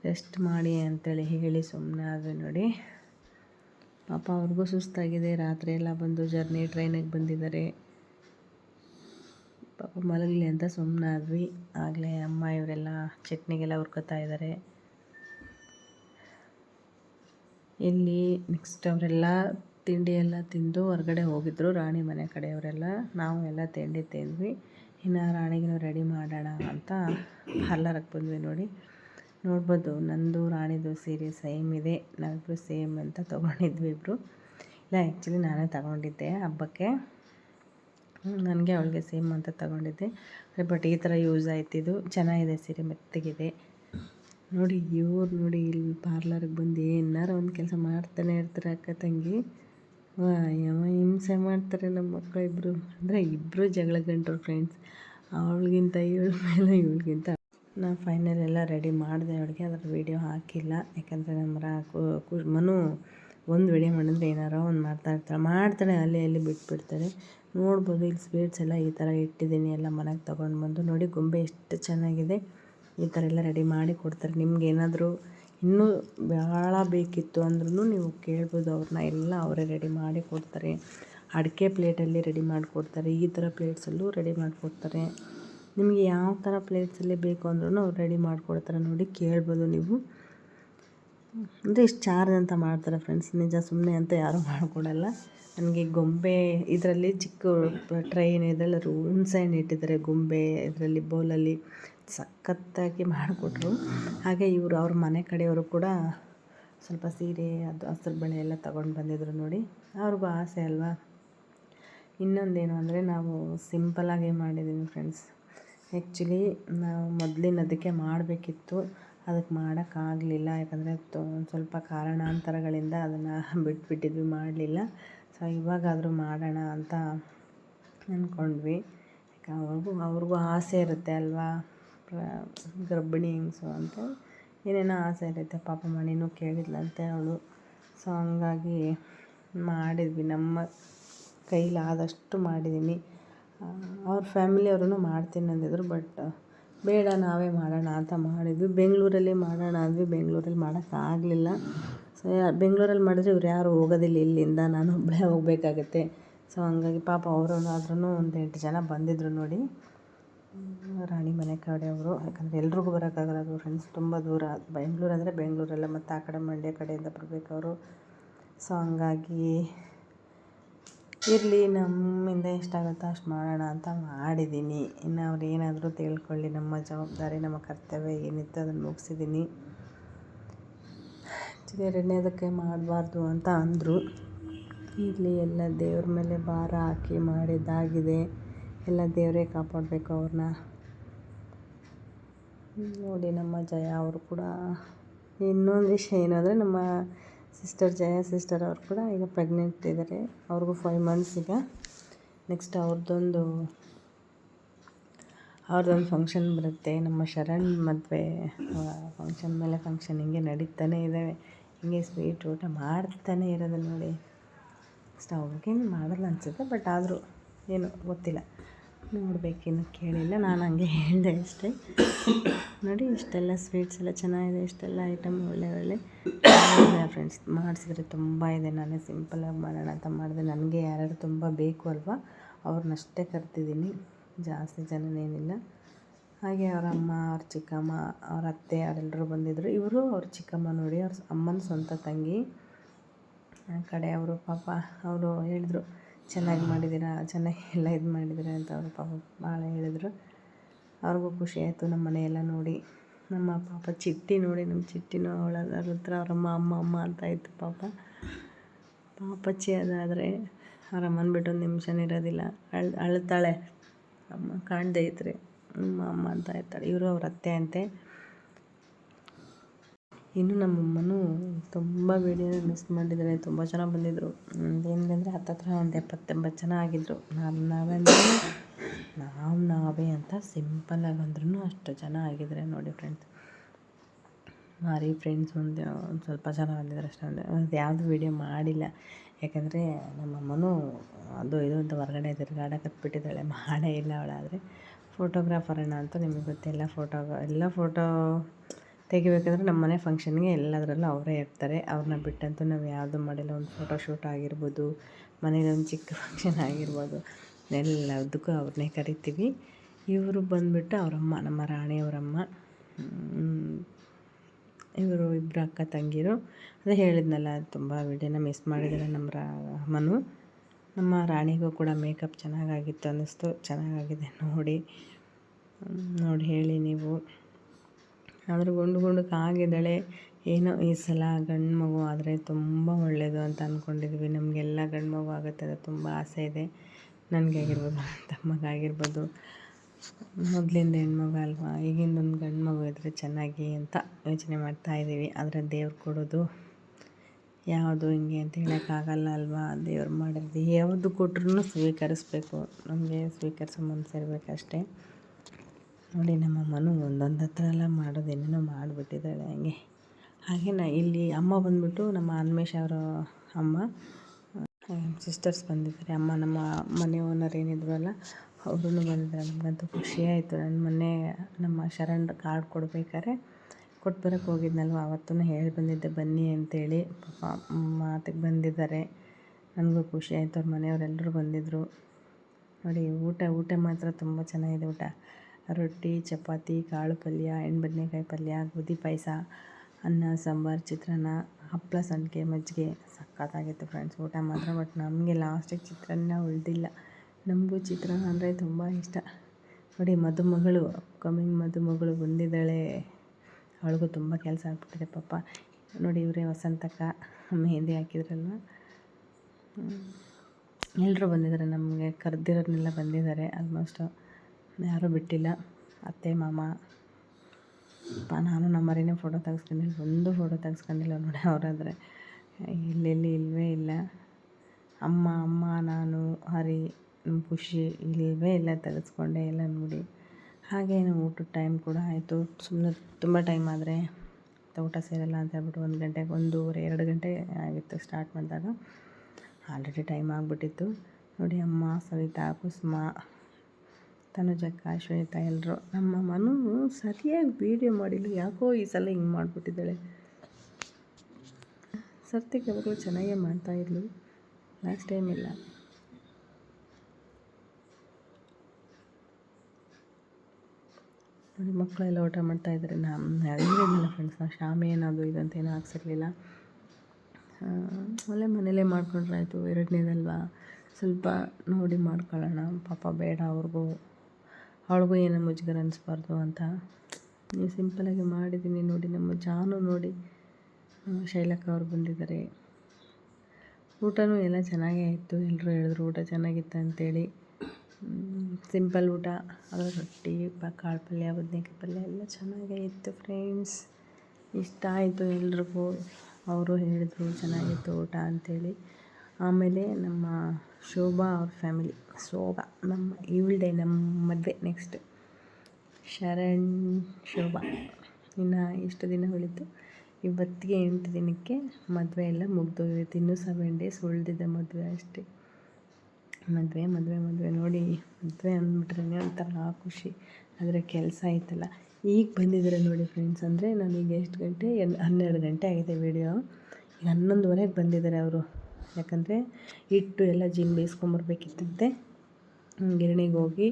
[SPEAKER 1] ರೆಸ್ಟ್ ಮಾಡಿ ಅಂತೇಳಿ ಹೇಳಿ ಸುಮ್ಮನೆ ಆದರೆ ನೋಡಿ. ಪಾಪ ಅವ್ರಿಗೂ ಸುಸ್ತಾಗಿದೆ. ರಾತ್ರಿ ಎಲ್ಲ ಬಂದು ಜರ್ನಿ ಟ್ರೈನಿಗೆ ಬಂದಿದ್ದಾರೆ. ಪಾಪ ಮಲಗಲಿ ಅಂತ ಸುಮ್ಮನಾದ್ವಿ ಆಗಲೇ ಅಮ್ಮ ಇವರೆಲ್ಲ ಚಟ್ನಿಗೆಲ್ಲ ಹುರ್ಕೋತಾ ಇದ್ದಾರೆ. ಇಲ್ಲಿ ನೆಕ್ಸ್ಟ್ ಅವರೆಲ್ಲ ತಿಂಡಿ ಎಲ್ಲ ತಿಂದು ಹೊರಗಡೆ ಹೋಗಿದ್ರು. ರಾಣಿ ಮನೆ ಕಡೆಯವರೆಲ್ಲ. ನಾವು ಎಲ್ಲ ತಿಂಡಿ ತಿಂದ್ವಿ. ಇನ್ನು ರಾಣಿಗೂ ರೆಡಿ ಮಾಡೋಣ ಅಂತ ಪಾರ್ಲರಿಗೆ ಬಂದ್ವಿ ನೋಡಿ. ನೋಡ್ಬೋದು, ನಂದು, ರಾಣಿದು ಸೀರೆ ಸೇಮ್ ಇದೆ. ನಾವಿಬ್ಬರು ಸೇಮ್ ಅಂತ ತೊಗೊಂಡಿದ್ವಿ ಇಬ್ಬರು ಇಲ್ಲ ಆ್ಯಕ್ಚುಲಿ ನಾನೇ ತಗೊಂಡಿದ್ದೆ ಹಬ್ಬಕ್ಕೆ. ನನಗೆ ಅವಳಿಗೆ ಸೇಮ್ ಅಂತ ತಗೊಂಡಿದ್ದೆ. ಬಟ್ ಈ ಥರ ಯೂಸ್ ಆಯ್ತಿದ್ದು ಚೆನ್ನಾಗಿದೆ ಸೀರೆ, ಮೆತ್ತಗಿದೆ. ನೋಡಿ, ಇವ್ರು ನೋಡಿ, ಇಲ್ಲಿ ಪಾರ್ಲರ್ಗೆ ಬಂದು ಏನಾರು ಒಂದು ಕೆಲಸ ಮಾಡ್ತಾನೆ ಇರ್ತಾರೆ ಅಕ್ಕ ತಂಗಿ. ಯಾವ ಹಿಂಸೆ ಮಾಡ್ತಾರೆ ನಮ್ಮ ಮಕ್ಕಳಿಬ್ರು ಅಂದರೆ ಇಬ್ಬರು ಜಗಳ ಗಂಟರು ಫ್ರೆಂಡ್ಸ್ ಅವಳಿಗಿಂತ ಇವಳ ಮೇಲೆ ಇವಳಿಗಿಂತ ನಾನು ಫೈನಲ್ ಎಲ್ಲ ರೆಡಿ ಮಾಡಿದೆ ಅವಳಿಗೆ ಅದ್ರ ವೀಡಿಯೋ ಹಾಕಿಲ್ಲ. ಯಾಕಂದರೆ ನಮ್ಮ ರಾ ಕು ಮನು ಒಂದು ವೀಡಿಯೋ ಮಾಡಿದ್ರೆ ಏನಾರೋ ಒಂದು ಮಾಡ್ತಾ ಇರ್ತಾಳೆ. ಮಾಡ್ತಾಳೆ, ಅಲ್ಲಿ ಅಲ್ಲಿ ಬಿಟ್ಬಿಡ್ತಾಳೆ. ನೋಡ್ಬೋದು, ಇಲ್ಲಿ ಸ್ವೀಟ್ಸ್ ಎಲ್ಲ ಈ ಥರ ಇಟ್ಟಿದ್ದೀನಿ, ಎಲ್ಲ ಮನೆಗೆ ತೊಗೊಂಡು ಬಂದು. ನೋಡಿ, ಗೊಂಬೆ ಎಷ್ಟು ಚೆನ್ನಾಗಿದೆ. ಈ ಥರ ಎಲ್ಲ ರೆಡಿ ಮಾಡಿ ಕೊಡ್ತಾರೆ. ನಿಮ್ಗೆ ಏನಾದರೂ ಇನ್ನೂ ಭಾಳ ಬೇಕಿತ್ತು ಅಂದ್ರೂ ನೀವು ಕೇಳ್ಬೋದು. ಅವ್ರನ್ನ ಎಲ್ಲ ಅವರೇ ರೆಡಿ ಮಾಡಿ ಕೊಡ್ತಾರೆ. ಅಡಿಕೆ ಪ್ಲೇಟಲ್ಲಿ ರೆಡಿ ಮಾಡಿಕೊಡ್ತಾರೆ ಈ ಥರ ಪ್ಲೇಟ್ಸಲ್ಲೂ ರೆಡಿ ಮಾಡಿಕೊಡ್ತಾರೆ ನಿಮಗೆ ಯಾವ ಥರ ಪ್ಲೇಟ್ಸಲ್ಲಿ ಬೇಕು ಅಂದ್ರೂ ಅವ್ರು ರೆಡಿ ಮಾಡಿಕೊಡ್ತಾರೆ ನೋಡಿ, ಕೇಳ್ಬೋದು ನೀವು. ಅಂದರೆ ಇಷ್ಟು ಚಾರ್ಜ್ ಅಂತ ಮಾಡ್ತಾರೆ ಫ್ರೆಂಡ್ಸ್, ನಿಜ ಸುಮ್ಮನೆ ಅಂತ ಯಾರೂ ಮಾಡಿಕೊಡಲ್ಲ. ನನಗೆ ಗೊಂಬೆ ಇದರಲ್ಲಿ ಚಿಕ್ಕ ಟ್ರೈನ್ ಇದರಲ್ಲಿ ಹುಣ್ಸೆ ಏನು ಇಟ್ಟಿದ್ದಾರೆ ಗೊಂಬೆ ಇದರಲ್ಲಿ ಬೌಲಲ್ಲಿ ಸಖತ್ತಾಗಿ ಮಾಡಿಕೊಟ್ರು. ಹಾಗೆ ಇವರು ಅವ್ರ ಮನೆ ಕಡೆಯವರು ಕೂಡ ಸ್ವಲ್ಪ ಸೀರೆ, ಅದು ಹಸಿರು ಬಳೆ ಎಲ್ಲ ತಗೊಂಡು ಬಂದಿದ್ರು ನೋಡಿ. ಅವ್ರಿಗೂ ಆಸೆ ಅಲ್ವಾ? ಇನ್ನೊಂದೇನು ಅಂದರೆ ನಾವು ಸಿಂಪಲ್ಲಾಗೇ ಮಾಡಿದ್ದೀನಿ ಫ್ರೆಂಡ್ಸ್. ಆ್ಯಕ್ಚುಲಿ ನಾವು ಮೊದಲಿನದಕ್ಕೆ ಮಾಡಬೇಕಿತ್ತು. ಅದಕ್ಕೆ ಮಾಡೋಕ್ಕಾಗಲಿಲ್ಲ ಯಾಕಂದರೆ ಸ್ವಲ್ಪ ಕಾರಣಾಂತರಗಳಿಂದ ಅದನ್ನು ಬಿಟ್ಬಿಟ್ಟಿದ್ವಿ, ಮಾಡಲಿಲ್ಲ. ಸೊ ಇವಾಗಾದರೂ ಮಾಡೋಣ ಅಂತ ಅಂದ್ಕೊಂಡ್ವಿ ಯಾಕೆ, ಅವ್ರಿಗೂ ಅವ್ರಿಗೂ ಆಸೆ ಇರುತ್ತೆ ಅಲ್ವಾ? ಗರ್ಭಿಣಿ ಹೆಂಗಸು ಅಂತ. ಏನೇನೋ ಆಸೆ ಇರುತ್ತೆ. ಪಾಪ ಮಣಿನೂ ಕೇಳಿದ್ಲಂತೆ ಅವಳು. ಸೊ ಹಂಗಾಗಿ ಮಾಡಿದ್ವಿ. ನಮ್ಮ ಕೈಲಾದಷ್ಟು ಮಾಡಿದ್ದೀನಿ ಅವ್ರ ಫ್ಯಾಮಿಲಿಯವ್ರೂ ಮಾಡ್ತೀನಿ ಅಂದಿದ್ರು ಬಟ್ ಬೇಡ ನಾವೇ ಮಾಡೋಣ ಅಂತ ಮಾಡಿದ್ವಿ. ಬೆಂಗಳೂರಲ್ಲಿ ಮಾಡೋಣ ಅಂದ್ವಿ. ಬೆಂಗಳೂರಲ್ಲಿ ಮಾಡೋಕ್ಕಾಗಲಿಲ್ಲ ಸೊ ಬೆಂಗಳೂರಲ್ಲಿ ಮಾಡಿದ್ರೆ ಇವ್ರು ಯಾರು ಹೋಗೋದಿಲ್ಲ ಇಲ್ಲಿಂದ. ನಾನು ಒಬ್ಬಳೇ ಹೋಗಬೇಕಾಗತ್ತೆ. ಸೊ ಹಂಗಾಗಿ ಪಾಪ ಅವರು ಆದ್ರೂ ಒಂದು ಎಂಟು ಜನ ಬಂದಿದ್ದರು ನೋಡಿ. ರಾಣಿ ಮನೆ ಕಡೆಯವರು ಯಾಕಂದರೆ ಎಲ್ರಿಗೂ ಬರೋಕ್ಕಾಗಲ್ಲ ಅದು. ಫ್ರೆಂಡ್ಸ್ ತುಂಬ ದೂರ. ಬೆಂಗಳೂರು ಅಂದರೆ ಬೆಂಗಳೂರಲ್ಲೇ, ಮತ್ತು ಆ ಕಡೆ ಮಂಡ್ಯ ಕಡೆಯಿಂದ ಬರಬೇಕು ಅವರು ಸೊ ಹಂಗಾಗಿ ಇರಲಿ, ನಮ್ಮಿಂದ ಎಷ್ಟಾಗುತ್ತೋ ಅಷ್ಟು ಮಾಡೋಣ ಅಂತ ಮಾಡಿದ್ದೀನಿ ಇನ್ನು ಅವ್ರು ಏನಾದರೂ ತಿಳ್ಕೊಳ್ಳಿ, ನಮ್ಮ ಜವಾಬ್ದಾರಿ, ನಮ್ಮ ಕರ್ತವ್ಯ ಏನಿತ್ತು ಅದನ್ನು ಮುಗಿಸಿದ್ದೀನಿ ಎರಡನೇದಕ್ಕೆ ಮಾಡಬಾರ್ದು ಅಂತ ಅಂದರು. ಇರಲಿ, ಎಲ್ಲ ದೇವ್ರ ಮೇಲೆ ಭಾರ ಹಾಕಿ ಮಾಡಿದ್ದಾಗಿದೆ. ಎಲ್ಲ ದೇವರೇ ಕಾಪಾಡಬೇಕು ಅವ್ರನ್ನ. ನೋಡಿ ನಮ್ಮ ಜಯ ಅವರು ಕೂಡ. ಇನ್ನೊಂದು ವಿಷಯ ಏನಂದರೆ ನಮ್ಮ ಸಿಸ್ಟರ್ ಜಯ ಸಿಸ್ಟರ್ ಅವ್ರು ಕೂಡ ಈಗ ಪ್ರೆಗ್ನೆಂಟ್ ಇದ್ದಾರೆ ಅವ್ರಿಗೂ ಫೈವ್ ಮಂತ್ಸ್ ಈಗ. ನೆಕ್ಸ್ಟ್ ಅವ್ರದ್ದೊಂದು ಅವ್ರದ್ದೊಂದು ಫಂಕ್ಷನ್ ಬರುತ್ತೆ. ನಮ್ಮ ಶರಣ್ ಮದುವೆ ಫಂಕ್ಷನ್ ಮೇಲೆ ಫಂಕ್ಷನ್ ಹಿಂಗೆ ನಡೀತಾನೆ ಇದ್ದಾವೆ ಹಿಂಗೆ ಸ್ವೀಟ್ ಊಟ ಮಾಡ್ತಾನೆ ಇರೋದು ನೋಡಿ. ನೆಕ್ಸ್ಟ್ ಅವ್ರಿಗೇನು ಮಾಡಲ್ಲ ಅನಿಸುತ್ತೆ ಬಟ್ ಆದರೂ ಏನು ಗೊತ್ತಿಲ್ಲ. ನೋಡಬೇಕಿನ್ನು ಕೇಳಿಲ್ಲ, ನಾನು ಹಂಗೆ ಹೇಳಿದೆ ಅಷ್ಟೇ. ನೋಡಿ, ಇಷ್ಟೆಲ್ಲ ಸ್ವೀಟ್ಸ್ ಎಲ್ಲ ಚೆನ್ನಾಗಿದೆ, ಇಷ್ಟೆಲ್ಲ ಐಟಮ್ ಒಳ್ಳೆ ಒಳ್ಳೆ ಫ್ರೆಂಡ್ಸ್ ಮಾಡಿಸಿದ್ರೆ ತುಂಬ ಇದೆ, ನಾನೇ ಸಿಂಪಲಾಗಿ ಮಾಡೋಣ ಅಂತ ಮಾಡಿದೆ. ನನಗೆ ಯಾರ್ಯಾರು ತುಂಬ ಬೇಕು ಅಲ್ವಾ ಅವ್ರನ್ನಷ್ಟೇ ಕರ್ತಿದ್ದೀನಿ ಜಾಸ್ತಿ ಜನನೇನಿಲ್ಲ ಹಾಗೆ ಅವ್ರ ಅಮ್ಮ, ಅವ್ರ ಚಿಕ್ಕಮ್ಮ, ಅವ್ರ ಅತ್ತೆ ಅವರೆಲ್ಲರೂ ಬಂದಿದ್ದರು ಇವರು ಅವ್ರ ಚಿಕ್ಕಮ್ಮ ನೋಡಿ, ಅವ್ರ ಅಮ್ಮನ ಸ್ವಂತ ತಂಗಿ. ಆ ಕಡೆ ಅವರು ಪಾಪ, ಅವರು ಹೇಳಿದ್ರು ಚೆನ್ನಾಗಿ ಮಾಡಿದ್ದೀರಾ, ಚೆನ್ನಾಗಿ ಎಲ್ಲ ಇದು ಮಾಡಿದ್ದೀರಾ ಅಂತ ಅವರು ಪಾಪ ಭಾಳ ಹೇಳಿದ್ರು. ಅವ್ರಿಗೂ ಖುಷಿ ಆಯಿತು ನಮ್ಮ ಮನೆಯೆಲ್ಲ ನೋಡಿ. ನಮ್ಮ ಪಾಪ ಚಿಟ್ಟಿ ನೋಡಿ, ನಮ್ಮ ಚಿಟ್ಟಿನೂ ಅವಳ ಹತ್ರ ಅವರಮ್ಮ ಅಮ್ಮ ಅಮ್ಮ ಅಂತ ಇತ್ತು ಪಾಪ. ಪಾಪಚ್ಚಿ ಅದಾದರೆ ಅಮ್ಮನ ಬಿಟ್ಟು ಒಂದು ನಿಮಿಷನೂ ಇರೋದಿಲ್ಲ. ಅಳ್, ಅಳ್ತಾಳೆ. ಅಮ್ಮ ಕಾಣದೇ ಇದ್ರೆ. ಅಮ್ಮ ಅಮ್ಮ ಅಂತ ಇರ್ತಾಳೆ. ಇವರು ಅವ್ರ ಅತ್ತೆ ಅಂತೆ. ಇನ್ನು ನಮ್ಮಮ್ಮನೂ ತುಂಬ ವೀಡಿಯೋನ ಮಿಸ್ ಮಾಡಿದ್ದಾರೆ. ತುಂಬ ಜನ ಬಂದಿದ್ದರು ಅಂದರೆ ಹತ್ತತ್ರ ಒಂದು ಎಪ್ಪತ್ತೆಂಬತ್ತು ಜನ ಆಗಿದ್ದರು ನಾವು ನಾವೇ ಅಂದರೆ ನಾವು ನಾವೇ ಅಂತ ಸಿಂಪಲ್ಲಾಗಿ ಅಂದ್ರೂ ಅಷ್ಟು ಜನ ಆಗಿದ್ದಾರೆ ನೋಡಿ ಫ್ರೆಂಡ್ಸ್ ಮಾರಿ ಫ್ರೆಂಡ್ಸ್ ಒಂದು ಒಂದು ಸ್ವಲ್ಪ ಜನ ಬಂದಿದ್ದಾರೆ ಅಷ್ಟೇ. ಅದು ಯಾವುದು ವೀಡಿಯೋ ಮಾಡಿಲ್ಲ. ಯಾಕಂದರೆ ನಮ್ಮಮ್ಮನೂ ಅದು ಇದು ಅಂತ ಹೊರಗಡೆ ತಿರ್ಗಾಡಕತ್ಬಿಟ್ಟಿದ್ದಾಳೆ ಮಾಡೇ ಇಲ್ಲ ಅವಳಾದರೆ. ಫೋಟೋಗ್ರಾಫರನ್ನ ಅಂತ ನಿಮಗೆ ಗೊತ್ತಿಲ್ಲ. ಫೋಟೋ ಎಲ್ಲ ಫೋಟೋ ತೆಗಿಬೇಕಂದ್ರೆ ನಮ್ಮ ಮನೆ ಫಂಕ್ಷನ್ಗೆ ಎಲ್ಲದರಲ್ಲೂ ಅವರೇ ಇರ್ತಾರೆ. ಅವ್ರನ್ನ ಬಿಟ್ಟಂತೂ ನಾವು ಯಾವುದು ಮಾಡಿಲ್ಲ. ಒಂದು ಫೋಟೋ ಶೂಟ್ ಆಗಿರ್ಬೋದು, ಮನೇಲಿ ಒಂದು ಚಿಕ್ಕ ಫಂಕ್ಷನ್ ಆಗಿರ್ಬೋದು, ಎಲ್ಲದಕ್ಕೂ ಅವ್ರನ್ನೇ ಕರಿತೀವಿ. ಇವರು ಬಂದುಬಿಟ್ಟು ಅವರಮ್ಮ, ನಮ್ಮ ರಾಣಿಯವರಮ್ಮ ಇವರು ಇಬ್ಬರು ಅಕ್ಕ ತಂಗಿರು. ಅದೇ ಹೇಳಿದ್ನಲ್ಲ, ತುಂಬ ವಿಡಿಯೋನ ಮಿಸ್ ಮಾಡಿದ್ದಾರೆ ನಮ್ಮ ರಾಮನು ನಮ್ಮ ರಾಣಿಗೂ ಕೂಡ ಮೇಕಪ್ ಚೆನ್ನಾಗಾಗಿತ್ತು ಅನ್ನಿಸ್ತು. ಚೆನ್ನಾಗಾಗಿದೆ ನೋಡಿ. ನೋಡಿ, ಹೇಳಿ ನೀವು. ಆದರೂ ಗುಂಡು ಗುಂಡಕ್ಕೆ ಏನೋ ಈ ಸಲ ಗಂಡು ಮಗು ಆದರೆ ತುಂಬ ಒಳ್ಳೆಯದು ಅಂತ ಅಂದ್ಕೊಂಡಿದ್ವಿ ನಮಗೆಲ್ಲ ಗಂಡು ಮಗು ಆಗುತ್ತೆ ಅಂತ ತುಂಬ ಆಸೆ ಇದೆ. ನನಗೆ ಆಗಿರ್ಬೋದು ತಮ್ಮಗಾಗಿರ್ಬೋದು ಮೊದಲಿಂದ ಹೆಣ್ಮಗು ಅಲ್ವಾ? ಈಗಿಂದೊಂದು ಗಂಡು ಮಗು ಇದ್ದರೆ ಚೆನ್ನಾಗಿ ಅಂತ ಯೋಚನೆ ಮಾಡ್ತಾಯಿದ್ದೀವಿ ಆದರೆ ದೇವ್ರು ಕೊಡೋದು ಯಾವುದು, ಹಿಂಗೆ ಅಂತ ಹೇಳೋಕ್ಕಾಗಲ್ಲ ಅಲ್ವಾ? ದೇವ್ರು ಮಾಡಿರೋದು ಯಾವುದು ಕೊಟ್ರೂ ಸ್ವೀಕರಿಸ್ಬೇಕು. ನಮಗೆ ಸ್ವೀಕರಿಸೋ ಮನಸ್ಸು ಇರಬೇಕಷ್ಟೇ. ನೋಡಿ ನಮ್ಮ ಮನು ಒಂದೊಂದು ಹತ್ರ ಎಲ್ಲ ಮಾಡೋದು ಏನೇನೋ ಮಾಡಿಬಿಟ್ಟಿದ್ದಾಳೆ ಹಂಗೆ. ಹಾಗೆ ನಾ ಇಲ್ಲಿ ಅಮ್ಮ ಬಂದ್ಬಿಟ್ಟು ನಮ್ಮ ಅನ್ಮೇಶ್ ಅವರ ಅಮ್ಮ ಸಿಸ್ಟರ್ಸ್ ಬಂದಿದ್ದಾರೆ. ಅಮ್ಮ ನಮ್ಮ ಮನೆ ಓನರ್ ಏನಿದ್ರಲ್ಲ ಅವರೂ ಬಂದಿದ್ದಾರೆ. ನಮಗಂತೂ ಖುಷಿ ಆಯಿತು. ನನ್ನ ಮೊನ್ನೆ ನಮ್ಮ ಶರಣ್ ಕಾರ್ಡ್ ಕೊಡ್ಬೇಕಾದ್ರೆ ಕೊಟ್ಟು ಬರೋಕ್ಕೆ ಹೋಗಿದ್ನಲ್ವ? ಅವತ್ತೂ ಹೇಳಿ ಬಂದಿದ್ದೆ, ಬನ್ನಿ ಅಂತೇಳಿ. ಪಾಪ ಮಾತಿಗೆ ಬಂದಿದ್ದಾರೆ. ನನಗೂ ಖುಷಿ ಆಯಿತು. ಅವ್ರ ಮನೆಯವರೆಲ್ಲರೂ ಬಂದಿದ್ದರು ನೋಡಿ, ಊಟ ಊಟ ಮಾತ್ರ ತುಂಬ ಚೆನ್ನಾಗಿದೆ ಊಟ. ರೊಟ್ಟಿ, ಚಪಾತಿ, ಕಾಳು ಪಲ್ಯ ಎಣ್ಣೆ ಬದನೆಕಾಯಿ ಪಲ್ಯ ಗೋಧಿ ಪಾಯಸ, ಅನ್ನ, ಸಾಂಬಾರು, ಚಿತ್ರಾನ್ನ ಹಪ್ಪಳ ಸಂಡಿಗೆ, ಮಜ್ಜಿಗೆ. ಸಖತ್ತಾಗಿತ್ತು ಫ್ರೆಂಡ್ಸ್ ಊಟ ಮಾತ್ರ ಬಟ್ ನಮಗೆ ಲಾಸ್ಟಿಗೆ ಚಿತ್ರಾನ್ನ ಉಳಿದಿಲ್ಲ. ನಮಗೂ ಚಿತ್ರಾನ್ನ ಅಂದರೆ ತುಂಬ ಇಷ್ಟ. ನೋಡಿ, ಮದುಮಗಳು ಅಪ್ಕಮಿಂಗ್ ಮದುಮಗಳು ಬಂದಿದ್ದಾಳೆ. ಅವಳಿಗೂ ತುಂಬ ಕೆಲಸ ಆಗ್ಬಿಟ್ಟಿದೆ ಪಾಪ. ನೋಡಿ, ಇವರೇ ವಸಂತಕ್ಕ ಮೆಹಂದಿ ಹಾಕಿದ್ರಲ್ಲ ಎಲ್ಲರೂ ಬಂದಿದ್ದಾರೆ ನಮಗೆ, ಕರೆದಿರೋರ್ನೆಲ್ಲ ಬಂದಿದ್ದಾರೆ ಆಲ್ಮೋಸ್ಟು ಯಾರೂ ಬಿಟ್ಟಿಲ್ಲ. ಅತ್ತೆ, ಮಾಮ, ಅಪ್ಪ, ನಾನು, ನಮ್ಮ ಮರಿನೇ ಫೋಟೋ ತೆಗೆಸ್ಕೊಂಡಿಲ್ಲ. ಒಂದು ಫೋಟೋ ತೆಗೆಸ್ಕೊಂಡಿಲ್ಲ ನೋಡಿ ಅವರಾದರೆ. ಇಲ್ಲೆಲ್ಲಿ ಇಲ್ಲವೇ ಇಲ್ಲ. ಅಮ್ಮ ಅಮ್ಮ, ನಾನು, ಹರಿ, ಖುಷಿ ಇಲ್ಲವೇ ಇಲ್ಲ ತೆಗೆಸ್ಕೊಂಡೆ ಎಲ್ಲ ನೋಡಿ ಹಾಗೆ ನಾವು ಊಟದ ಟೈಮ್ ಕೂಡ ಆಯಿತು. ಸುಮ್ಮನೆ ತುಂಬ ಟೈಮ್ ಆದರೆ ಊಟ ಸೇರಲ್ಲ ಅಂತ ಹೇಳ್ಬಿಟ್ಟು ಒಂದು ಗಂಟೆಗೆ ಒಂದೂವರೆ, ಎರಡು ಗಂಟೆ ಆಗಿತ್ತು ಸ್ಟಾರ್ಟ್ ಮಾಡಿದಾಗ. ಆಲ್ರೆಡಿ ಟೈಮ್ ಆಗಿಬಿಟ್ಟಿತ್ತು. ನೋಡಿ ಅಮ್ಮ, ಸವಿತಾ, ಕುಸುಮ ತನುಜಕ್ಕ ಶ್ವೇತಾ ಎಲ್ಲರೂ ನಮ್ಮ ಮನು ಸರಿಯಾಗಿ ವೀಡಿಯೋ ಮಾಡಿಲ್ಲ ಯಾಕೋ ಈ ಸಲ ಹಿಂಗೆ ಮಾಡಿಬಿಟ್ಟಿದ್ದಾಳೆ. ಸರ್ತಿಗೆ ಯಾವಾಗಲೂ ಚೆನ್ನಾಗೇ ಮಾಡ್ತಾಯಿದ್ಲು ಲಾಸ್ಟ್ ಟೈಮ್ ಇಲ್ಲ. ನೋಡಿ, ಮಕ್ಕಳೆಲ್ಲ ಊಟ ಮಾಡ್ತಾಯಿದ್ದಾರೆ ನಾನು ಹೇಳಿದ್ನಲ್ಲ ಫ್ರೆಂಡ್ಸ್ ನಾವು ಶಾಮಿ ಏನಾದರೂ ಇದಂತ ಏನೂ ಹಾಕ್ಸಿರ್ಲಿಲ್ಲ. ಒಳ್ಳೆ ಮನೇಲೇ ಮಾಡ್ಕೊಂಡ್ರಾಯಿತು. ಎರಡನೇದಲ್ವಾ? ಸ್ವಲ್ಪ ನೋಡಿ ಮಾಡ್ಕೊಳ್ಳೋಣ. ಪಾಪ ಬೇಡ ಅವ್ರಿಗೂ. ಅವಳಿಗೂ ಏನು ಮುಜುಗರ ಅನ್ನಿಸ್ಬಾರ್ದು ಅಂತ. ನೀವು ಸಿಂಪಲಾಗಿ ಮಾಡಿದ್ದೀನಿ ನೋಡಿ, ನಮ್ಮ ಜಾನು ನೋಡಿ. ಶೈಲಕ್ಕ ಅವ್ರು ಬಂದಿದ್ದಾರೆ. ಊಟನೂ ಎಲ್ಲ ಚೆನ್ನಾಗೇ ಇತ್ತು. ಎಲ್ಲರೂ ಹೇಳಿದ್ರು ಊಟ ಚೆನ್ನಾಗಿತ್ತು ಅಂತೇಳಿ. ಸಿಂಪಲ್ ಊಟ. ಅದರ ರೊಟ್ಟಿ, ಕಾಳು ಪಲ್ಯ, ಬದನೇಕಾಯಿ ಪಲ್ಯ ಎಲ್ಲ ಚೆನ್ನಾಗೇ ಇತ್ತು ಫ್ರೆಂಡ್ಸ್ ಇಷ್ಟ ಆಯಿತು ಎಲ್ರಿಗೂ. ಅವರು ಹೇಳಿದರು ಚೆನ್ನಾಗಿತ್ತು ಊಟ ಅಂಥೇಳಿ ಆಮೇಲೆ ನಮ್ಮ ಶೋಭಾ ಅವ್ರ ಫ್ಯಾಮಿಲಿ ಶೋಭಾ, ನಮ್ಮ ಡೇ ನಮ್ಮ ಮದುವೆ ನೆಕ್ಸ್ಟ್ ಶರಣ್, ಶೋಭಾ. ಇನ್ನು ಎಷ್ಟು ದಿನ ಉಳಿತು? ಇವತ್ತಿಗೆ ಎಂಟು ದಿನಕ್ಕೆ ಮದುವೆ ಎಲ್ಲ ಮುಗ್ದೋಗಿರುತ್ತೆ ಇನ್ನೂ ಸೆವೆನ್ ಡೇಸ್ ಉಳಿದಿದೆ ಮದುವೆ ಅಷ್ಟೇ. ಮದುವೆ ಮದುವೆ ಮದುವೆ. ನೋಡಿ, ಮದುವೆ ಅಂದ್ಬಿಟ್ರೆ ಒಂಥರ ಖುಷಿ. ಆದರೆ ಕೆಲಸ ಆಯ್ತಲ್ಲ. ಈಗ ಬಂದಿದ್ದಾರೆ ನೋಡಿ ಫ್ರೆಂಡ್ಸ್ ಅಂದರೆ ನನಗೆ ಎಷ್ಟು ಗಂಟೆ? ಎನ್, ಹನ್ನೆರಡು ಗಂಟೆ ಆಗಿದೆ ವಿಡಿಯೋ ಈಗ ಹನ್ನೊಂದುವರೆಗೆ ಬಂದಿದ್ದಾರೆ ಅವರು. ಯಾಕಂದರೆ ಹಿಟ್ಟು ಎಲ್ಲ ಜಿನ್ ಬೇಯಿಸ್ಕೊಂಬರ್ಬೇಕಿತ್ತಂತೆ. ಗಿರಣಿಗೆ ಹೋಗಿ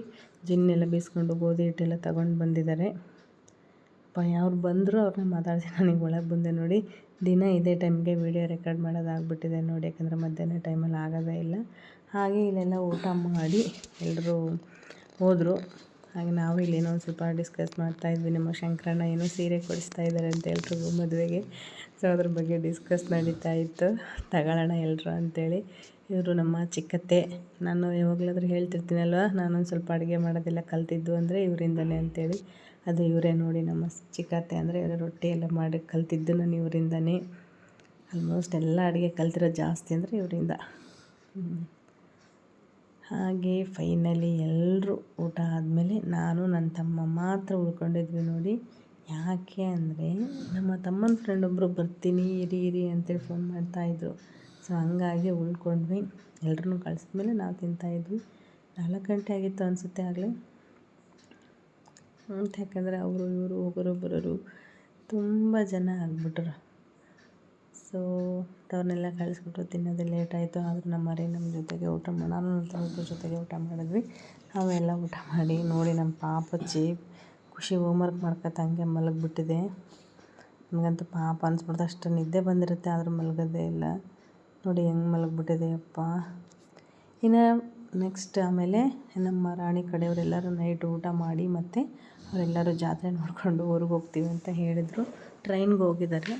[SPEAKER 1] ಜಿನ್ನೆಲ್ಲ ಬೇಯಿಸ್ಕೊಂಡು ಗೋಧಿ ಹಿಟ್ಟೆಲ್ಲ ತಗೊಂಡು ಬಂದಿದ್ದಾರೆ ಪ ಅವ್ರು ಬಂದರು ಅವ್ರನ್ನ ಮಾತಾಡಿಸಿ ನನಗೆ ಒಳಗೆ ಬಂದೆ ನೋಡಿ. ದಿನ ಇದೇ ಟೈಮ್ಗೆ ವೀಡಿಯೋ ರೆಕಾರ್ಡ್ ಮಾಡೋದಾಗ್ಬಿಟ್ಟಿದೆ ನೋಡಿ, ಯಾಕಂದರೆ ಮಧ್ಯಾಹ್ನ ಟೈಮಲ್ಲಿ ಆಗೋದೇ ಇಲ್ಲ. ಹಾಗೆ ಇಲ್ಲೆಲ್ಲ ಊಟ ಮಾಡಿ ಎಲ್ಲರೂ ಹೋದರು. ಹಾಗೆ ನಾವು ಇಲ್ಲಿ ಏನೋ ಒಂದು ಸ್ವಲ್ಪ ಡಿಸ್ಕಸ್ ಮಾಡ್ತಾ ಇದ್ವಿ. ನಮ್ಮ ಶಂಕರಣ್ಣ ಏನೋ ಸೀರೆ ಕೊಡಿಸ್ತಾ ಇದ್ದಾರೆ ಅಂತ ಎಲ್ರಿಗೂ ಮದುವೆಗೆ. ಸೊ ಅದ್ರ ಬಗ್ಗೆ ಡಿಸ್ಕಸ್ ನಡೀತಾ ಇತ್ತು. ತಗೊಳ್ಳೋಣ ಎಲ್ಲರೂ ಅಂತೇಳಿ. ಇವರು ನಮ್ಮ ಚಿಕ್ಕತ್ತೆ. ನಾನು ಯಾವಾಗಲಾದ್ರೂ ಹೇಳ್ತಿರ್ತೀನಲ್ವ? ನಾನೊಂದು ಸ್ವಲ್ಪ ಅಡುಗೆ ಮಾಡೋದೆಲ್ಲ ಕಲ್ತಿದ್ದು ಅಂದರೆ ಇವರಿಂದನೇ ಅಂತೇಳಿ. ಅದು ಇವರೇ ನೋಡಿ ನಮ್ಮ ಚಿಕ್ಕತ್ತೆ ಅಂದರೆ ಇವರು ರೊಟ್ಟಿ ಎಲ್ಲ ಮಾಡಿ ಕಲ್ತಿದ್ದು ನಾನು ಇವರಿಂದನೇ. ಆಲ್ಮೋಸ್ಟ್ ಎಲ್ಲ ಅಡುಗೆ ಕಲ್ತಿರೋದು ಜಾಸ್ತಿ ಅಂದರೆ ಇವರಿಂದ. ಹಾಗೆ ಫೈನಲಿ ಎಲ್ಲರೂ ಊಟ ಆದಮೇಲೆ ನಾನು ನನ್ನ ತಮ್ಮ ಮಾತ್ರ ಉಳ್ಕೊಂಡಿದ್ವಿ ನೋಡಿ. ಯಾಕೆ ಅಂದರೆ ನಮ್ಮ ತಮ್ಮನ ಫ್ರೆಂಡ್ ಒಬ್ಬರು ಬರ್ತೀನಿ, ಇರಿ ಇರಿ ಅಂತೇಳಿ ಫೋನ್ ಮಾಡ್ತಾಯಿದ್ರು ಸೊ ಹಂಗಾಗಿ ಉಳ್ಕೊಂಡ್ವಿ. ಎಲ್ರನ್ನೂ ಕಳಿಸಿದ್ಮೇಲೆ ನಾವು ತಿಂತಾಯಿದ್ವಿ ನಾಲ್ಕು ಗಂಟೆ ಆಗಿತ್ತು ಅನಿಸುತ್ತೆ ಆಗಲೇ. ಯಾಕಂದರೆ ಅವರು, ಇವರು ಹೋಗೋರು ಬರೋರು ತುಂಬ ಜನ ಆಗ್ಬಿಟ್ರು. ಸೊ ಅವ್ರನ್ನೆಲ್ಲ ಕಳಿಸ್ಬಿಟ್ಟು ತಿನ್ನೋದು ಲೇಟ್ ಆಯಿತು. ಆದರೂ ನಮ್ಮ ಮರಿ ನಮ್ಮ ಜೊತೆಗೆ ಊಟ ಮಾಡಿ ನಾನು ಜೊತೆಗೆ ಊಟ ಮಾಡಿದ್ವಿ. ನಾವೆಲ್ಲ ಊಟ ಮಾಡಿ ನೋಡಿ ನಮ್ಮ ಪಾಪ ಪಾಪಚ್ಚಿ ಖುಷಿ ಹೋಮ್ವರ್ಕ್ ಮಾಡ್ಕೊತ ಹಂಗೆ ಮಲಗಿಬಿಟ್ಟಿದೆ. ನನಗಂತೂ ಪಾಪ ಅನ್ಸ್ಬಿಡ್ತು. ಅಷ್ಟು ನಿದ್ದೆ ಬಂದಿರುತ್ತೆ, ಆದರೂ ಮಲಗೋದೇ ಇಲ್ಲ. ನೋಡಿ ಹೆಂಗೆ ಮಲಗಿಬಿಟ್ಟಿದೆ ಅಪ್ಪ. ಇನ್ನು ನೆಕ್ಸ್ಟ್ ಆಮೇಲೆ ನಮ್ಮ ರಾಣಿ ಕಡೆಯವರೆಲ್ಲರೂ ನೈಟ್ ಊಟ ಮಾಡಿ ಮತ್ತು ಅವರೆಲ್ಲರೂ ಜಾತ್ರೆ ನೋಡಿಕೊಂಡು ಊರಿಗೆ ಹೋಗ್ತೀವಿ ಅಂತ ಹೇಳಿದರು. ಟ್ರೈನ್ಗೆ ಹೋಗಿದ್ದಾರೆ.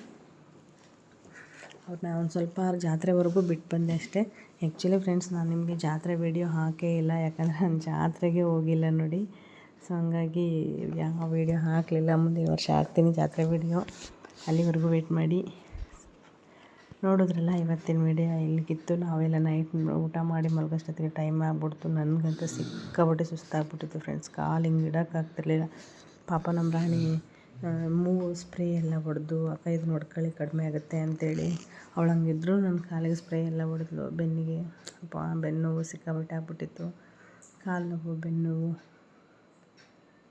[SPEAKER 1] ಅವ್ರನ್ನ ಒಂದು ಸ್ವಲ್ಪ ಜಾತ್ರೆವರೆಗೂ ಬಿಟ್ಟು ಬಂದೆ ಅಷ್ಟೇ. ಆ್ಯಕ್ಚುಲಿ ಫ್ರೆಂಡ್ಸ್ ನಾನು ನಿಮಗೆ ಜಾತ್ರೆ ವೀಡಿಯೋ ಹಾಕೇ ಇಲ್ಲ, ಯಾಕಂದರೆ ನಾನು ಜಾತ್ರೆಗೆ ಹೋಗಿಲ್ಲ ನೋಡಿ. ಸೊ ಹಂಗಾಗಿ ಯಾವ ವೀಡಿಯೋ ಹಾಕಲಿಲ್ಲ ಮುಂದಿನ ವರ್ಷ ಹಾಕ್ತೀನಿ ಜಾತ್ರೆ ವೀಡಿಯೋ ಅಲ್ಲಿವರೆಗೂ ವೆಯ್ಟ್ ಮಾಡಿ. ನೋಡಿದ್ರಲ್ಲ, ಇವತ್ತಿನ ವೀಡಿಯೋ ಇಲ್ಲಿಗಿತ್ತು ನಾವೆಲ್ಲ ನೈಟ್ ಊಟ ಮಾಡಿ ಮಲಗೋಷ್ಟೊತ್ತಿಗೆ ಟೈಮ್ ಆಗ್ಬಿಡ್ತು. ನನಗಂತೂ ಸಿಕ್ಕಾಪಟ್ಟೆ ಸುಸ್ತಾಗ್ಬಿಟ್ಟಿತ್ತು ಫ್ರೆಂಡ್ಸ್ ಕಾಲು ಹಿಂಗೆ ಇಡೋಕ್ಕಾಗ್ತಿರ್ಲಿಲ್ಲ ಪಾಪ ನಮ್ಮ ರಾಣಿ ಮೂವ್ ಸ್ಪ್ರೇ ಎಲ್ಲ ಹೊಡೆದು, ಅಕ್ಕ ಇದು ನೋಡ್ಕೊಳ್ಳಿ ಕಡಿಮೆ ಆಗುತ್ತೆ ಅಂತೇಳಿ. ಅವಳು ಹಂಗಿದ್ರು ನನ್ನ ಕಾಲಿಗೆ ಸ್ಪ್ರೇ ಎಲ್ಲ ಹೊಡೆದ್ಲು. ಬೆನ್ನಿಗೆ ಅಪ್ಪ ಬೆನ್ನು ನೋವು ಸಿಕ್ಕಾಪಟ್ಟೆ ಆಗ್ಬಿಟ್ಟಿತ್ತು. ಕಾಲು ನೋವು ಬೆನ್ನು ನೋವು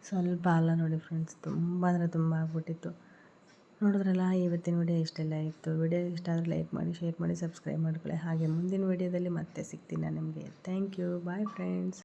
[SPEAKER 1] ಸ್ವಲ್ಪ ಅಲ್ಲ ನೋಡಿ ಫ್ರೆಂಡ್ಸ್ ತುಂಬ ಅಂದರೆ ತುಂಬ ಆಗ್ಬಿಟ್ಟಿತ್ತು. ನೋಡಿದ್ರಲ್ಲ, ಇವತ್ತಿನ ವಿಡಿಯೋ ಇಷ್ಟೆಲ್ಲ ಇತ್ತು. ವಿಡಿಯೋ ಇಷ್ಟ ಆದರೆ ಲೈಕ್ ಮಾಡಿ ಶೇರ್ ಮಾಡಿ ಸಬ್ಸ್ಕ್ರೈಬ್ ಮಾಡ್ಕೊಳ್ಳಿ. ಹಾಗೆ ಮುಂದಿನ ವಿಡಿಯೋದಲ್ಲಿ ಮತ್ತೆ ಸಿಗ್ತೀನಿ ನಾನು ನಿಮಗೆ. Thank you bye friends